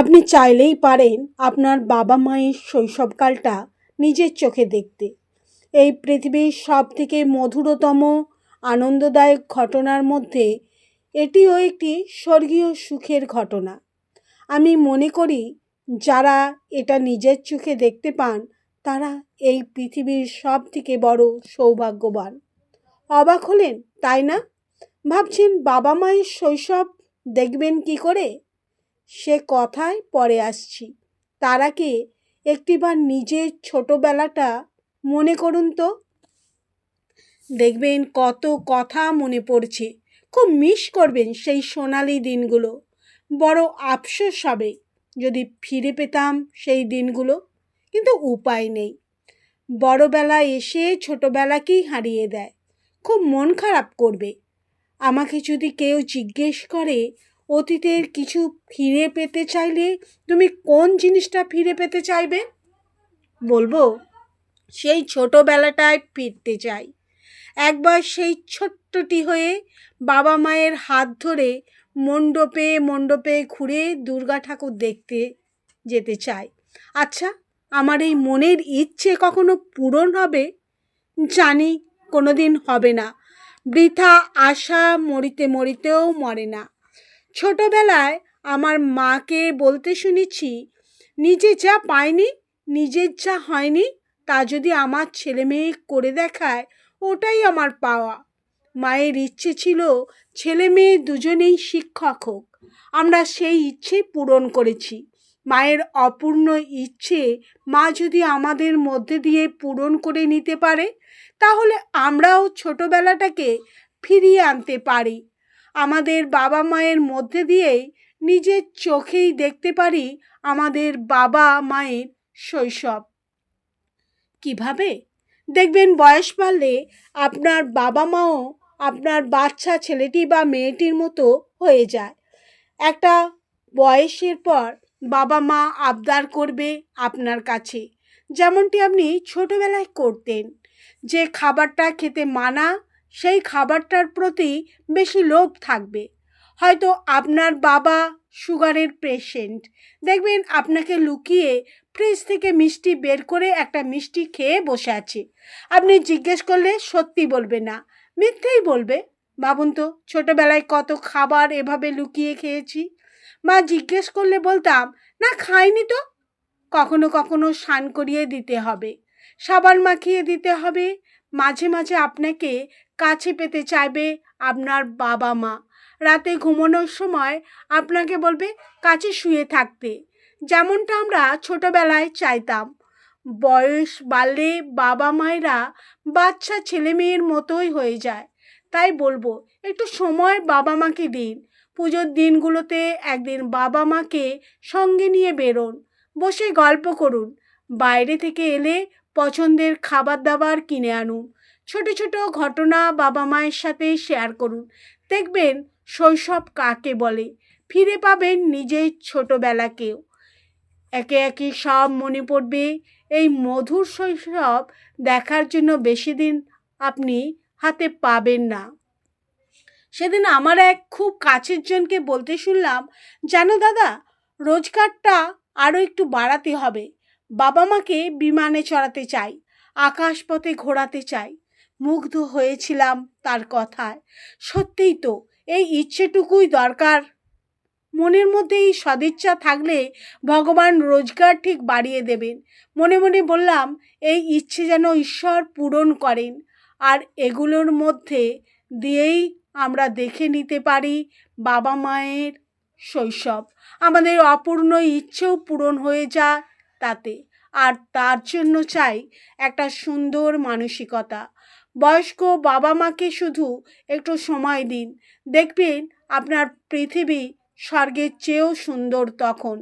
আপনি চাইলেই পারেন আপনার বাবা মায়ের শৈশবকালটা নিজের চোখে দেখতে। এই পৃথিবীর সব থেকে মধুরতম, আনন্দদায়ক ঘটনার মধ্যে এটিও একটি স্বর্গীয় সুখের ঘটনা। আমি মনে করি, যারা এটা নিজের চোখে দেখতে পান, তারা এই পৃথিবীর সব থেকে বড় সৌভাগ্যবান। অবাক হলেন, তাই না? ভাবছেন বাবা মায়ের শৈশব দেখবেন কি করে? সে কথায় পরে আসছি। তার আগে একটিবার নিজের ছোটোবেলাটা মনে করুন তো। দেখবেন কত কথা মনে পড়ছে। খুব মিস করবেন সেই সোনালি দিনগুলো। বড় আফসোস হবে যদি ফিরে পেতাম সেই দিনগুলো। কিন্তু উপায় নেই। বড়বেলা এসে ছোটোবেলাকেই হারিয়ে দেয়। খুব মন খারাপ করবে। আমাকে যদি কেউ জিজ্ঞেস করে অতীতের কিছু ফিরে পেতে চাইলে তুমি কোন জিনিসটা ফিরে পেতে চাইবে? বলব, সেই ছোটোবেলাটায় ফিরতে চাই। একবার সেই ছোট্টটি হয়ে বাবা মায়ের হাত ধরে মণ্ডপে মণ্ডপে ঘুরে দুর্গা ঠাকুর দেখতে যেতে চাই। আচ্ছা আমার এই মনের ইচ্ছে কখনো পূরণ হবে? জানি কোনো দিন হবে না। বৃথা আশা মরিতে মরিতেও মরে না। ছোটবেলায় আমার মাকে বলতে শুনেছি, নিজে যা পায়নি, নিজের যা হয়নি, তা যদি আমার ছেলে মেয়ে করে দেখায়, ওটাই আমার পাওয়া। মায়ের ইচ্ছে ছিল ছেলে মেয়ে দুজনেই শিক্ষক হোক। আমরা সেই ইচ্ছে পূরণ করেছি। মায়ের অপূর্ণ ইচ্ছে মা যদি আমাদের মধ্যে দিয়ে পূরণ করে নিতে পারে, তাহলে আমরাও ছোটোবেলাটাকে ফিরিয়ে আনতে পারি। আমাদের বাবা মায়ের মধ্যে দিয়েই নিজের চোখেই দেখতে পারি আমাদের বাবা মায়ের শৈশব। কীভাবে? দেখবেন বয়স বাড়লে আপনার বাবা মাও আপনার বাচ্চা ছেলেটি বা মেয়েটির মতো হয়ে যায়। একটা বয়সের পর বাবা মা আবদার করবে আপনার কাছে। যেমনটি আপনি ছোটোবেলায় করতেন। যে খাবারটা খেতে মানা সেই খাবারটার প্রতি বেশি লোভ থাকবে। হয়তো আপনার বাবা সুগারের পেশেন্ট দেখবেন আপনাকে লুকিয়ে ফ্রিজ থেকে মিষ্টি বের করে একটা মিষ্টি খেয়ে বসে আছে। আপনি জিজ্ঞেস করলে সত্যি বলবে না, মিথ্যেই বলবে। ভাবুন তো, ছোটোবেলায় কত খাবার এভাবে লুকিয়ে খেয়েছি। মা জিজ্ঞেস করলে বলতাম, না, খাইনি তো? কখনো কখনো স্নান করিয়ে দিতে হবে। সাবান মাখিয়ে দিতে হবে মাঝে মাঝে আপনাকে কাছে পেতে চাইবে আপনার বাবা মা। রাতে ঘুমানোর সময় আপনাকে বলবে কাছে শুয়ে থাকতে। যেমনটা আমরা ছোটোবেলায় চাইতাম। বয়স বাড়লে বাবা মায়েরা বাচ্চা ছেলে মেয়ের মতোই হয়ে যায়। তাই বলব, একটু সময় বাবা মাকে দিন। পুজোর দিনগুলোতে একদিন বাবা মাকে সঙ্গে নিয়ে বেরোন। বসে গল্প করুন। বাইরে থেকে এলে পছন্দের খাবার দাবার কিনে আনুন। ছোট ছোট ঘটনা বাবা মায়ের সাথে শেয়ার করুন। দেখবেন শৈশব কাকে বলে? ফিরে পাবেন নিজের ছোটোবেলাকেও একে একে সব মনে পড়বে। এই মধুর শৈশব দেখার জন্য বেশি দিন আপনি হাতে পাবেন না। সেদিন আমার এক খুব কাছের জনকে বলতে শুনলাম, জানো দাদা, রোজগারটা আরও একটু বাড়াতে হবে। বাবা মাকে বিমানে চড়াতে চাই, আকাশপথে ঘোরাতে চাই। মুগ্ধ হয়েছিলাম তার কথায়। সত্যিই তো, এই ইচ্ছেটুকুই দরকার। মনের মধ্যে এই সদিচ্ছা থাকলে ভগবান রোজগার ঠিক বাড়িয়ে দেবেন। মনে মনে বললাম, এই ইচ্ছে যেন ঈশ্বর পূরণ করেন। আর এগুলোর মধ্যে দিয়েই আমরা দেখে নিতে পারি বাবা মায়ের শৈশব। আমাদের অপূর্ণ ইচ্ছেও পূরণ হয়ে যায় তাতে। আর তার জন্য চাই একটা সুন্দর মানসিকতা। বয়স্ক বাবা মাকে শুধু একটু সময় দিন। দেখবেন আপনার পৃথিবী স্বর্গের চেয়েও সুন্দর তখন।